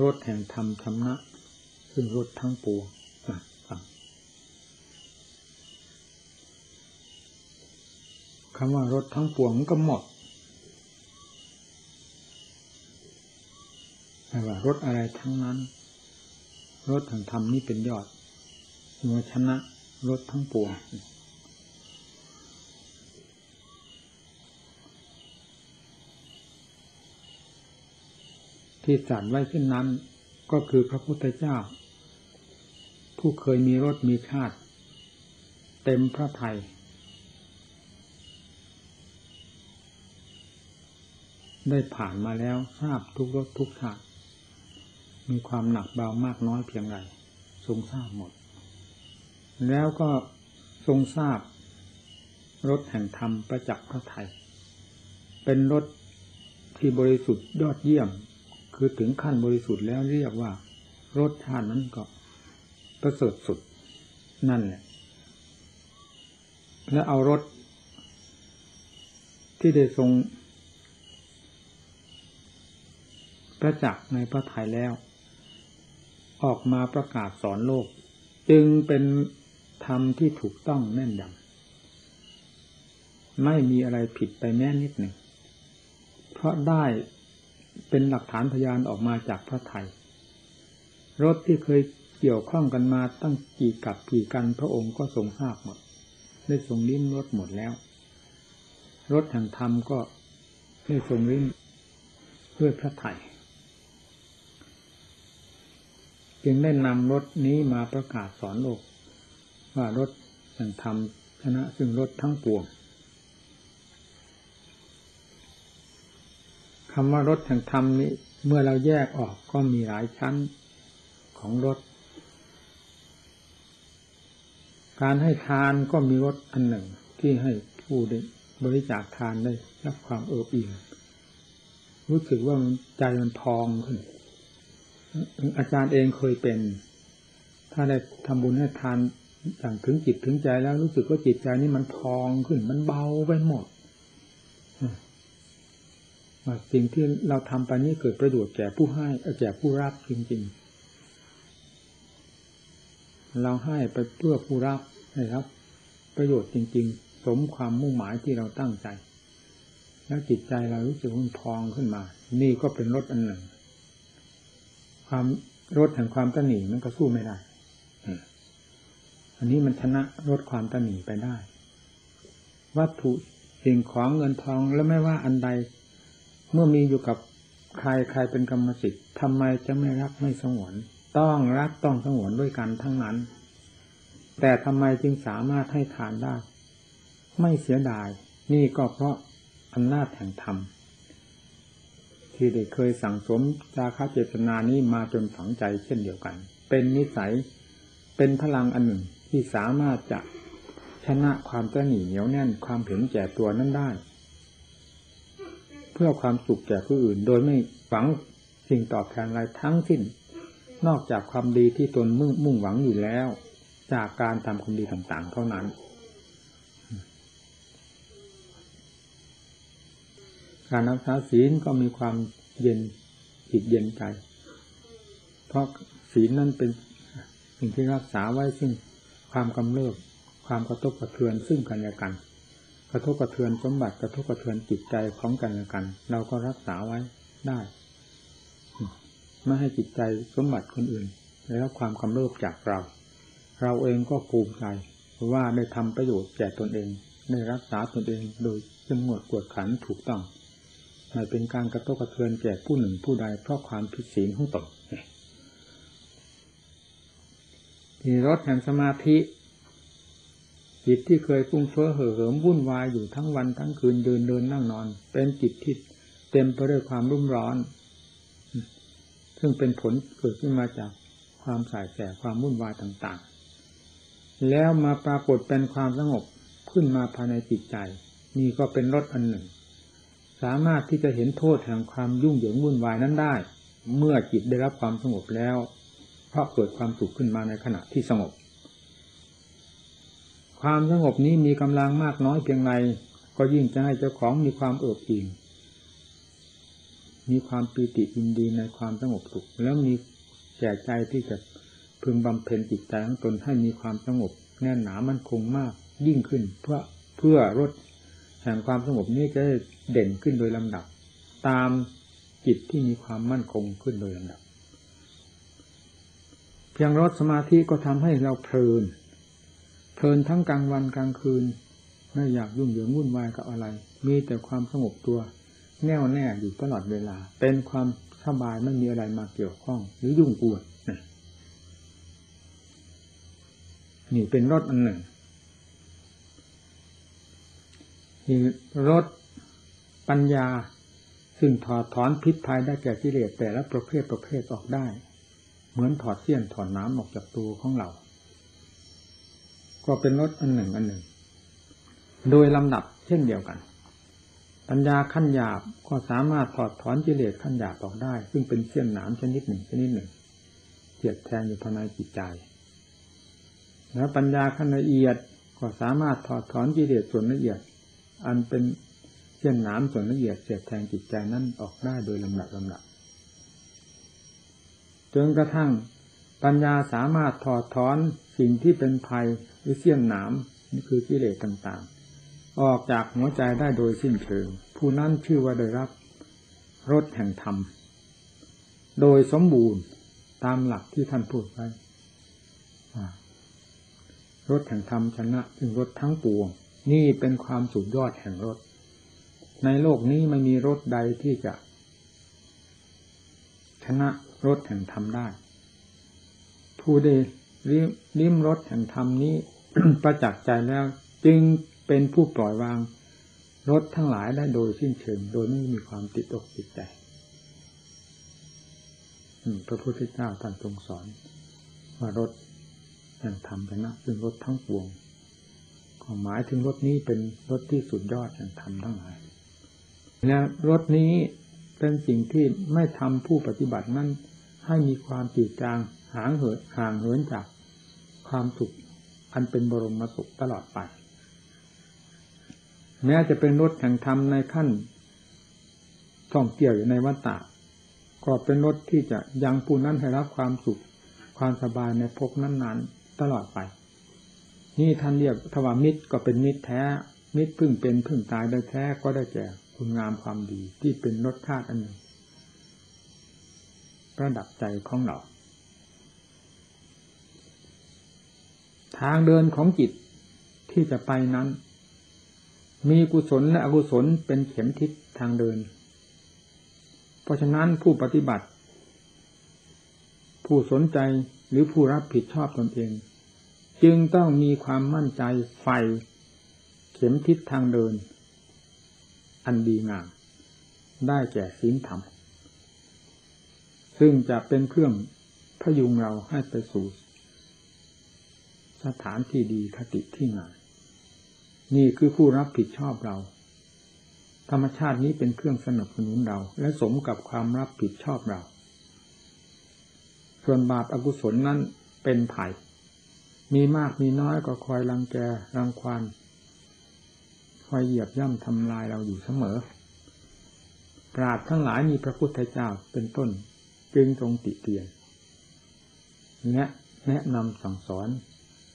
รถแห่งธรรมธรรมะซึ่งรถทั้งปวงฟังคำว่ารถทั้งปวงก็หมดไม่ว่ารถอะไรทั้งนั้นรถแห่งธรรมนี่เป็นยอดมื่อชนะรถทั้งปวง ที่สัตว์ไว้เช่นนั้น ก็คือพระพุทธเจ้า ผู้เคยมีรสมีชาติ เต็มพระไทยได้ผ่านมาแล้วทราบทุกรสทุกชาติมีความหนักเบามากน้อยเพียงไรทรงทราบหมด แล้วก็ทรงทราบรสแห่งธรรมประจักษ์พระไทยเป็นรสที่บริสุทธิ์ยอดเยี่ยม คือถึงขั้นบริสุทธิ์แล้วเรียกว่ารสชาตินั้นก็ประเสริฐสุดนั่นแหละ และเอารถที่ได้ทรงประจักษ์ในพระทัยแล้ว ออกมาประกาศสอนโลก จึงเป็นธรรมที่ถูกต้องแน่นยำไม่มีอะไรผิดไปแม้นิดหนึ่ง เพราะได้ เป็นหลักฐานพยานออกมาจากพระไทยรถที่เคยเกี่ยวข้องกันมาตั้งกี่กับกี่กันพระองค์ก็ทรงทราบหมด ได้ทรงลิ้มรถหมดแล้ว รถแห่งธรรมก็ได้ทรงลิ้มเพื่อพระไทยจึงได้นำรถนี้มาประกาศสอนโลก ว่ารถแห่งธรรมชนะซึ่งรถทั้งปวง คำว่ารถแห่งธรรมนี้ เมื่อเราแยกออกก็มีหลายชั้นของรถการให้ทานก็มีรถอันหนึ่งที่ให้ผู้ได้บริจาคทานได้รับความเอิบอิ่มรู้สึกว่าใจมันพองขึ้น อาจารย์เองเคยเป็น ถ้าได้ทำบุญให้ทานอย่างถึงจิตถึงใจแล้วรู้สึกว่าจิตใจนี่มันพองขึ้น มันเบาไปหมด สิ่งที่เราทำไปนี้เกิดประโยชน์แก่ผู้ให้แก่ผู้รับจริง ๆ เราให้ไปเพื่อผู้รับนะครับ ประโยชน์จริง ๆ สมความมุ่งหมายที่เราตั้งใจ แล้วจิตใจเรารู้สึกมันพองขึ้นมา นี่ก็เป็นรถอันหนึ่ง ความรถแห่งความตนีมันก็สู้ไม่ได้อันนี้มันชนะรถความตนีไปได้ วัตถุสิ่งของเงินทองแล้วไม่ว่าอันใด เมื่อมีอยู่กับใครใครเป็นกรรมสิทธิ์ทำไมจะไม่รักไม่สงวน ต้องรักต้องสงวนด้วยกันทั้งนั้น แต่ทำไมจึงสามารถให้ทานได้ ไม่เสียดาย นี่ก็เพราะอำนาจแห่งธรรมที่ได้เคยสั่งสมจาคาเจตนานี้มาจนฝังใจเช่นเดียวกัน เป็นนิสัย เป็นพลังอันหนึ่งที่สามารถจะชนะความตระหนี่เหนียวแน่นความเห็นแก่ตัวนั้นได้ เพื่อความสุขแก่ผู้อื่น โดยไม่หวังสิ่งตอบแทนอะไรทั้งสิ้น นอกจากความดีที่ตนมุ่งมุ่งหวังอยู่แล้ว จากการทำความดีต่างๆ เท่านั้น การรักษาศีลก็มีความเย็นจิตเย็นใจ เพราะศีลนั้นเป็นสิ่งที่รักษาไว้ซึ่งความกำเริบความกระทบกระเทือนซึ่งกันและกัน กระทบกระเทือนสมบัติกระทบกระเทือนจิตใจของกันและกัน เราก็รักษาไว้ได้ไม่ให้จิตใจสมบัติคนอื่นได้รับความกำเริบจากเรา เราเองก็ภูมิใจว่าได้ทำประโยชน์แก่ตนเองได้รักษาตนเองโดยจึงหมดกวดขันถูกต้องไม่เป็นการกระทบกระเทือนแก่ผู้หนึ่งผู้ใดเพราะความผิดศีลของตนทีรถแห่งสมาธิ จิตที่เคยฟุ้งเฟ้อเห่อเหิมวุ่นวายอยู่ทั้งวันทั้งคืนเดินเดินนั่งนอน เป็นจิตที่เต็มไปด้วยความรุ่มร้อน ซึ่งเป็นผลเกิดขึ้นมาจากความสายแสความวุ่นวายต่างๆ แล้วมาปรากฏเป็นความสงบขึ้นมาภายในจิตใจ นี่ก็เป็นรถอันหนึ่ง สามารถที่จะเห็นโทษแห่งความยุ่งเหยิงวุ่นวายนั้นได้ เมื่อจิตได้รับความสงบแล้ว เพราะเกิดความสุขขึ้นมาในขณะที่สงบ ความสงบนี้มีกำลังมากน้อยเพียงไรก็ยิ่งจะให้เจ้าของมีความเอิบอิ่มมีความปีติยินดีในความสงบสุข แล้วมีแก่ใจที่จะพึงบำเพ็ญจิตใจของตนให้มีความสงบ แน่นหนามั่นคงมากยิ่งขึ้น เพื่อเพื่อลดแห่งความสงบนี้จะเด่นขึ้นโดยลำดับ ตามจิตที่มีความมั่นคงขึ้นโดยลำดับ เพียงรถสมาธิก็ทำให้เราเพลิน ลินทั้งกลางวันกลางคืน ไม่อยากยุ่งเหยิงวุ่นวายกับอะไร มีแต่ความสงบตัว แน่วแน่อยู่ตลอดเวลา เป็นความสบายไม่มีอะไรมาเกี่ยวข้อง หรือยุ่งกวนนี่เป็นรถอันหนึ่งมีรถปัญญา ซึ่งถอดถอนพิษภัยได้แก่กิเลสแต่ละประเภทประเภทออกได้ เหมือนถอดเสี้ยนถอดน้ำออกจากตัวของเรา ก็เป็นรถอันหนึ่งอันหนึ่ง โดยลำดับเช่นเดียวกัน ปัญญาขั้นหยาบก็สามารถถอดถอนกิเลสขั้นหยาบออกได้ ซึ่งเป็นเสี้ยนน้ำชนิดหนึ่งชนิดหนึ่งเจียดแทงอยู่ภายในจิตใจ แล้วปัญญาขั้นละเอียดก็สามารถถอดถอนกิเลสส่วนละเอียด อันเป็นเช่นหน้ำส่วนละเอียดเสียดแทงจิตใจนั้นออกได้โดยลำดับลำดับจนกระทั่งปัญญาสามารถถอดถอนสิ่งที่เป็นภัย หรือเสี้ยนหนามนี่คือกิเลสต่างๆ ออกจากหัวใจได้โดยสิ้นเชิง ผู้นั้นชื่อว่าได้รับรสแห่งธรรม โดยสมบูรณ์ตามหลักที่ท่านพูดไว้รถแห่งธรรมชนะถึงรถทั้งปวง นี่เป็นความสุดยอดแห่งรถในโลกนี้ไม่มีรถใดที่จะ ชนะรถแห่งธรรมได้ ผู้ใด ริมรถแห่งธรรมนี้ประจักษ์ใจแล้ว จึงเป็นผู้ปล่อยวางรถทั้งหลายได้โดยสิ้นเชิง โดยไม่มีความติดอกติดใจพระพุทธเจ้าท่านทรงสอน ว่ารถแห่งธรรมชนะซึ่งรถทั้งปวงหมายถึงรถนี้เป็นรถที่สุดยอดแห่งธรรมทั้งหลายและรถนี้เป็นสิ่งที่ไม่ทำผู้ปฏิบัตินั้น ให้มีความจืดจางห่างเหินห่างเหินจากความสุขอันเป็นบรมสุขตลอดไป แม้จะเป็นรถแห่งธรรมในขั้นท่องเที่ยวอยู่ในวัฏฏะก็เป็นรถที่จะยังผู้นั้นให้รับความสุขความสบายในภพนั้นๆ ตลอดไป นี่ท่านเรียกทวามิตรก็เป็นมิตรแท้ มิตรพึ่งเป็นพึ่งตายได้แท้ก็ได้แก่คุณงามความดีที่เป็นรสชาติอันหนึ่ง ระดับใจของเรา ทางเดินของจิตที่จะไปนั้น มีกุศลและอกุศลเป็นเข็มทิศทางเดิน เพราะฉะนั้นผู้ปฏิบัติ ผู้สนใจหรือผู้รับผิดชอบตนเอง จึงต้องมีความมั่นใจไฟ เข็มทิศทางเดิน อันดีงามได้แก่ศีลธรรม ซึ่งจะเป็นเครื่องพยุงเราให้ไปสู่สถานที่ดีคติที่งามนี่คือผู้รับผิดชอบเรา ธรรมชาตินี้เป็นเครื่องสนับสนุนเรา และสมกับความรับผิดชอบเรา ส่วนบาปอากุศลนั้นเป็นไผ่มีมากมีน้อยก็คอยรังแกรังควานคอยเหยียบย่ำทำลายเราอยู่เสมอ ปราดทั้งหลายมีพระพุทธเจ้าเป็นต้น จึงทรงติเตียนแนะแนะนำสั่งสอน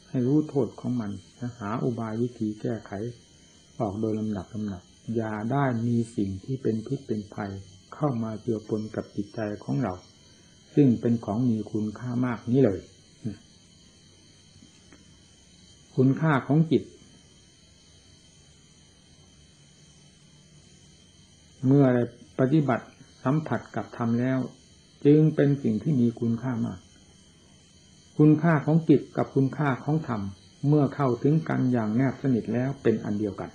ให้รู้โทษของมันหาอุบายวิธีแก้ไข ออกโดยลำดับลำดับอย่าได้มีสิ่งที่เป็นพิษเป็นภัย เข้ามาเจือปนกับจิตใจของเรา ซึ่งเป็นของมีคุณค่ามากนี้เลย คุณค่าของจิต เมื่อปฏิบัติสัมผัสกับธรรมแล้ว จึงเป็นสิ่งที่มีคุณค่ามาก คุณค่าของจิตกับคุณค่าของธรรม เมื่อเข้าถึงกันอย่างแนบสนิทแล้วเป็นอันเดียวกัน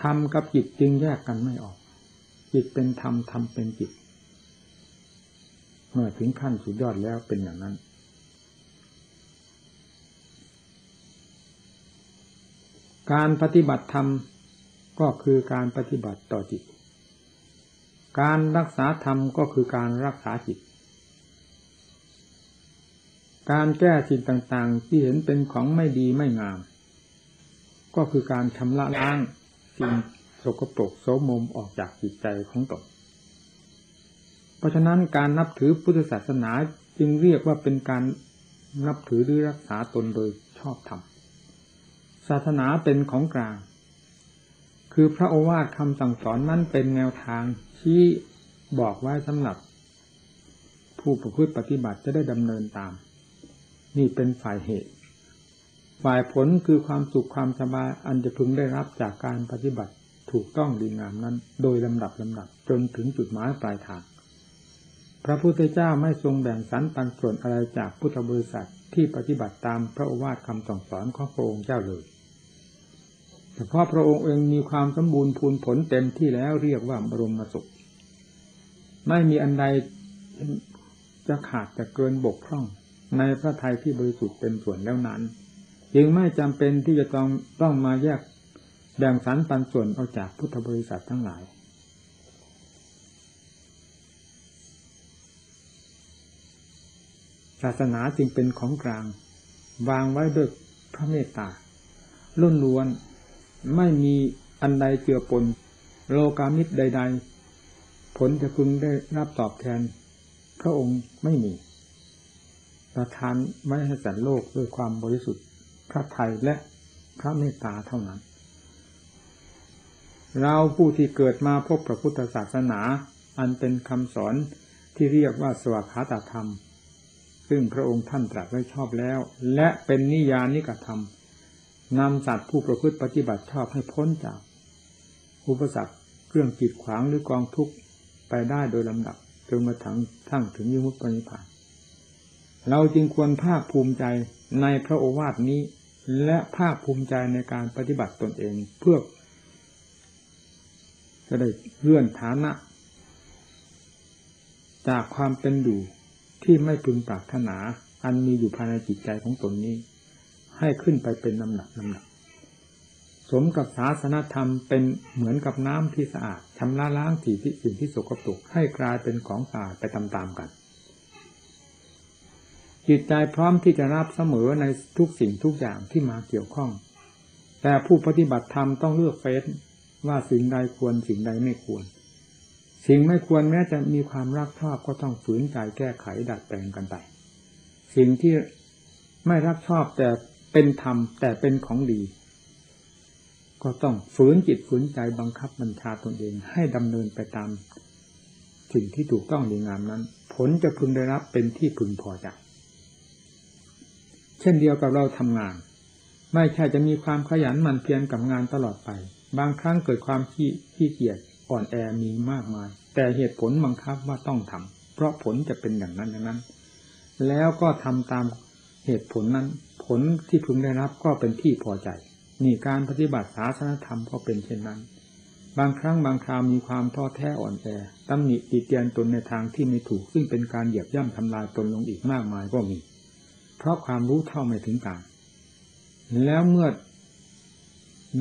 ธรรมกับจิตจึงแยกกันไม่ออก จิตเป็นธรรมธรรมเป็นจิต เมื่อถึงขั้นสุดยอดแล้วเป็นอย่างนั้นการปฏิบัติธรรมก็คือการปฏิบัติต่อจิต การรักษาธรรมก็คือการรักษาจิต การแก้สิ่งต่างๆ ที่เห็นเป็นของไม่ดีไม่งาม ก็คือการชำระล้างสิ่งสกปรกโสมมออกจากจิตใจของตน เพราะฉะนั้นการนับถือพุทธศาสนาจึงเรียกว่าเป็นการนับถือหรือรักษาตนโดยชอบธรรม ศาสนาเป็นของกลาง คือพระโอวาทคำสั่งสอนนั้นเป็นแนวทางที่บอกไว้สำหรับ ผู้ประพฤติปฏิบัติจะได้ดำเนินตาม นี่เป็นฝ่ายเหตุ ฝ่ายผลคือความสุขความสบายอันจะพึงได้รับจากการปฏิบัติถูกต้องดีงามนั้น โดยลำดับลำดับจนถึงจุดหมายปลายทาง พระพุทธเจ้าไม่ทรงแบ่งสรรปันส่วนอะไรจากพุทธบริษัทที่ปฏิบัติตามพระโอวาทคำสั่งสอนของพระองค์เจ้าเลย แต่เพราะพระองค์เองมีความสมบูรณ์พูนผลเต็มที่แล้วเรียกว่าบรมสุข ไม่มีอันใดจะขาดจะเกินบกพร่อง ในพระทัยที่บริสุทธิ์เป็นส่วนแล้วนั้น จึงไม่จำเป็นที่จะต้องต้องมาแยกแบ่งสรรปันส่วนออกจากพุทธบริษัททั้งหลายศาสนาจึงเป็นของกลาง วางไว้ด้วยพระเมตตาล้นล้วน ไม่มีอันใดเจือปน โลกามิตรใด ๆ ผลจะพึงได้รับตอบแทน พระองค์ไม่มี ประทานไม่ให้สัตว์โลกด้วยความบริสุทธิ์พระไทยและพระเมตตาเท่านั้น เราผู้ที่เกิดมาพบพระพุทธศาสนา อันเป็นคำสอนที่เรียกว่าสวากขาตธรรม ซึ่งพระองค์ท่านตรัสไว้ชอบแล้ว และเป็นนิยานิกธรรม นำสัตว์ผู้ประพฤติปฏิบัติชอบให้พ้นจาก อุปสรรคเครื่องกีดขวางหรือกองทุกข์ไปได้โดยลำดับจนมาถึงทั้งถึงยมุตปณิพานเราจึงควรภาคภูมิใจในพระโอวาทนี้ และภาคภูมิใจในการปฏิบัติตนเองเพื่อจะได้เลื่อนฐานะ จากความเป็นอยู่ที่ไม่พึงปรารถนา อันมีอยู่ภายในจิตใจของตนนี้ ให้ขึ้นไปเป็นลำหนักลำหนัก สมกับศาสนธรรมเป็นเหมือนกับน้ำที่สะอาดชำระล้างสิ่งที่สิ่งที่สกปรกให้กลายเป็นของสะอาดไปตามๆกัน จิตใจพร้อมที่จะรับเสมอในทุกสิ่งทุกอย่างที่มาเกี่ยวข้อง แต่ผู้ปฏิบัติธรรมต้องเลือกเฟ้นว่าสิ่งใดควรสิ่งใดไม่ควร สิ่งไม่ควรแม้จะมีความรักชอบก็ต้องฝืนใจแก้ไขดัดแปลงกันไป สิ่งที่ไม่รักชอบแต่ เป็นธรรมแต่เป็นของดี ก็ต้องฝืนจิตฝืนใจบังคับบัญชาตนเองให้ดำเนินไปตามสิ่งที่ถูกต้องดีงามนั้น ผลจะพึงได้รับเป็นที่พึงพอใจเช่นเดียวกับเราทำงาน ไม่ใช่จะมีความขยันหมั่นเพียรกับงานตลอดไป บางครั้งเกิดความขี้ขี้เกียจอ่อนแอมีมากมาย แต่เหตุผลบังคับว่าต้องทำเพราะผลจะเป็นอย่างนั้นอย่างนั้น แล้วก็ทำตามเหตุผลนั้น ผลที่พึงได้รับก็เป็นที่พอใจ นี่การปฏิบัติศาสนธรรมก็เป็นเช่นนั้น บางครั้งบางคราวมีความท้อแท้อ่อนแอตำหนิติเตียนตนในทางที่ไม่ถูกซึ่งเป็นการเหยียบย่ำทำลายตนลงอีกมากมายก็มี เพราะความรู้เท่าไม่ถึงการ แล้วเมื่อ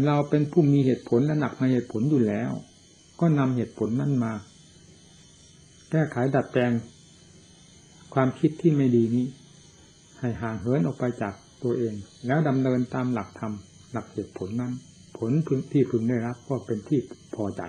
เราเป็นผู้มีเหตุผลและหนักในเหตุผลอยู่แล้ว ก็นำเหตุผลนั้นมา แก้ไขดัดแปลง ความคิดที่ไม่ดีนี้ ให้ห่างเหินออกไปจาก ตัวเอง แล้วดำเนินตามหลักธรรมหลักเหตุผลนั้น ผลที่พึงได้รับก็เป็นที่พอใจ